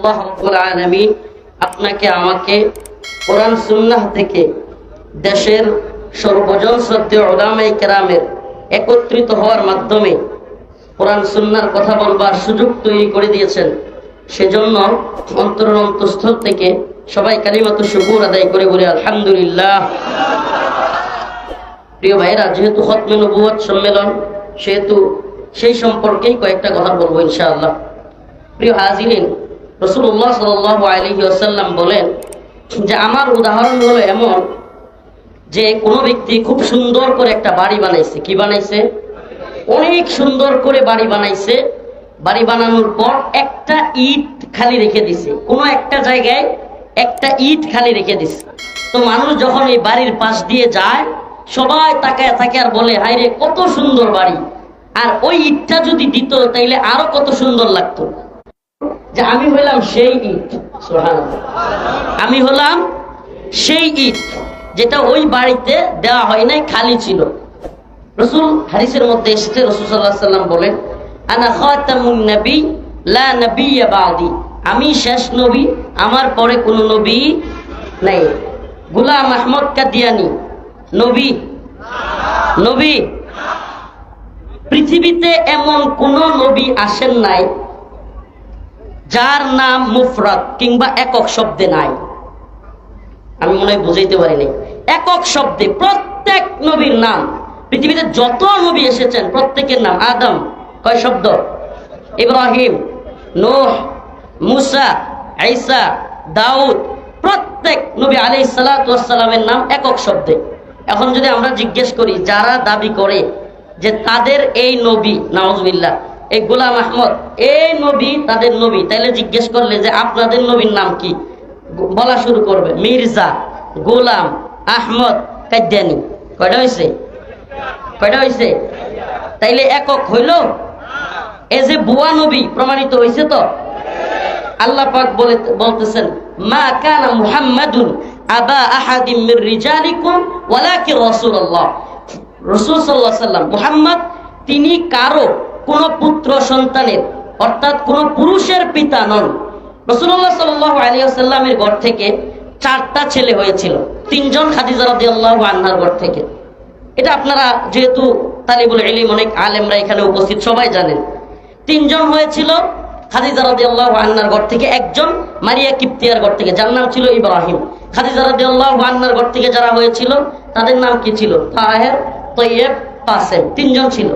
আল্লাহ রাব্বুল আলামিন আপনাকে, আমাকে কোরআন, সুন্নাহ থেকে দেশের সর্বজন শ্রদ্ধেয় ওলামাই কেরামের একত্রিত হওয়ার মাধ্যমে কোরআন সুন্নার কথা বলবার সুযোগ তৈরি করে দিয়েছেন। সেজন্য অন্তরের অন্তঃস্থল থেকে সবাই কালিমাত শুকুর আদায় করে বলে, আলহামদুলিল্লাহ। প্রিয় ভাইরা যেহেতু খতমে নবুয়ত সম্মেলন, সেহেতু সেই সম্পর্কেই কয়েকটা কথা বলব ইনশাআল্লাহ। প্রিয় হাজিরিন রসুল্লাহ সাল আলহি আসাল্লাম বলেন যে আমার উদাহরণ হলো এমন যে কোনো ব্যক্তি খুব সুন্দর করে একটা বাড়ি বানাইছে। কি বানাইছে? অনেক সুন্দর করে বাড়ি বানাইছে। বাড়ি বানানোর পর একটা ইট খালি রেখে দিছে। কোনো একটা জায়গায় একটা ইট খালি রেখে দিছে। তো মানুষ যখন এই বাড়ির পাশ দিয়ে যায়, সবাই তাকায় থাকে আর বলে হাই রে, কত সুন্দর বাড়ি। আর ওই ইটটা যদি দিত, তাইলে আরও কত সুন্দর লাগতো। যে আমি হইলাম সেই সুবহানাল্লাহ। আমি হলাম সেই ইট, যেটা ওই বাড়িতে দেওয়া হয় নাই, খালি ছিল। রসুল হারিসের মধ্যে এসেছে, রসুল সাল্লাহ সাল্লাম বলেন, আনা আমি শেষ নবী, আমার পরে কোনো নবী নাই। গুলাম আহমদ কাদিয়ানি, নবী। নবী। পৃথিবীতে এমন কোন নবী আসেন নাই যার নাম মুফরাদ কিংবা একক শব্দে নাই। আমি মনে হয় বুঝাইতে পারিনি একক শব্দে প্রত্যেক নবীর নাম, পৃথিবীতে যত নবী এসেছেন, প্রত্যেকের নাম আদম। কয় শব্দ? ইব্রাহিম, নোহ, মুসা আইসা দাউদ। প্রত্যেক নবী আলাই সালামের নাম একক শব্দে। এখন যদি আমরা জিজ্ঞেস করি, যারা দাবি করে যে তাদের এই নবী নওয়াজবিল্লাহ এই গোলাম আহমদ এই নবী তাদের নবী। তাইলে জিজ্ঞেস করলে যে আপনাদের নবীর নাম কি? বলা শুরু করবে, মির্জা গোলাম আহমদ কাদ্যানি কয়টা হয়েছে কয়টা হয়েছে তাইলে একক হইল? এ যে বুয়া নবী প্রমাণিত হয়েছে তো? আল্লাহ বলে, বলতেছেন, মা কানা মুহাম্মাদুন আবা আহাদিম মির রিজালিকুম ওয়ালাকিন রাসূলুল্লাহ। রাসূল সাল্লাল্লাহু আলাইহি সাল্লাম মুহাম্মদ, তিনি কারও কোন পুত্র সন্তানের, অর্থাৎ কোন পুরুষের পিতা নন। রাসূলুল্লাহ সাল্লাল্লাহু আলাইহি ওয়াসাল্লামের ঘর থেকে চারটা ছেলে হয়েছিল। তিনজন খাদিজা রাদিয়াল্লাহু আনহার ঘর থেকে। এটা আপনারা যেহেতু তালিবুল ইলিম, অনেক আলেমরা এখানে উপস্থিত, সবাই জানেন। তিনজন হয়েছিল খাদিজা রাদিয়াল্লাহু আনহার ঘর থেকে, একজন মারিয়া কিপ্তিয়ার ঘর থেকে, যার নাম ছিল ইব্রাহিম। খাদিজা রাদিয়াল্লাহু আনহার ঘর থেকে যারা হয়েছিল, তাদের নাম কি ছিল? তাহের, তৈয়ব, কাসেম, তিনজন ছিল।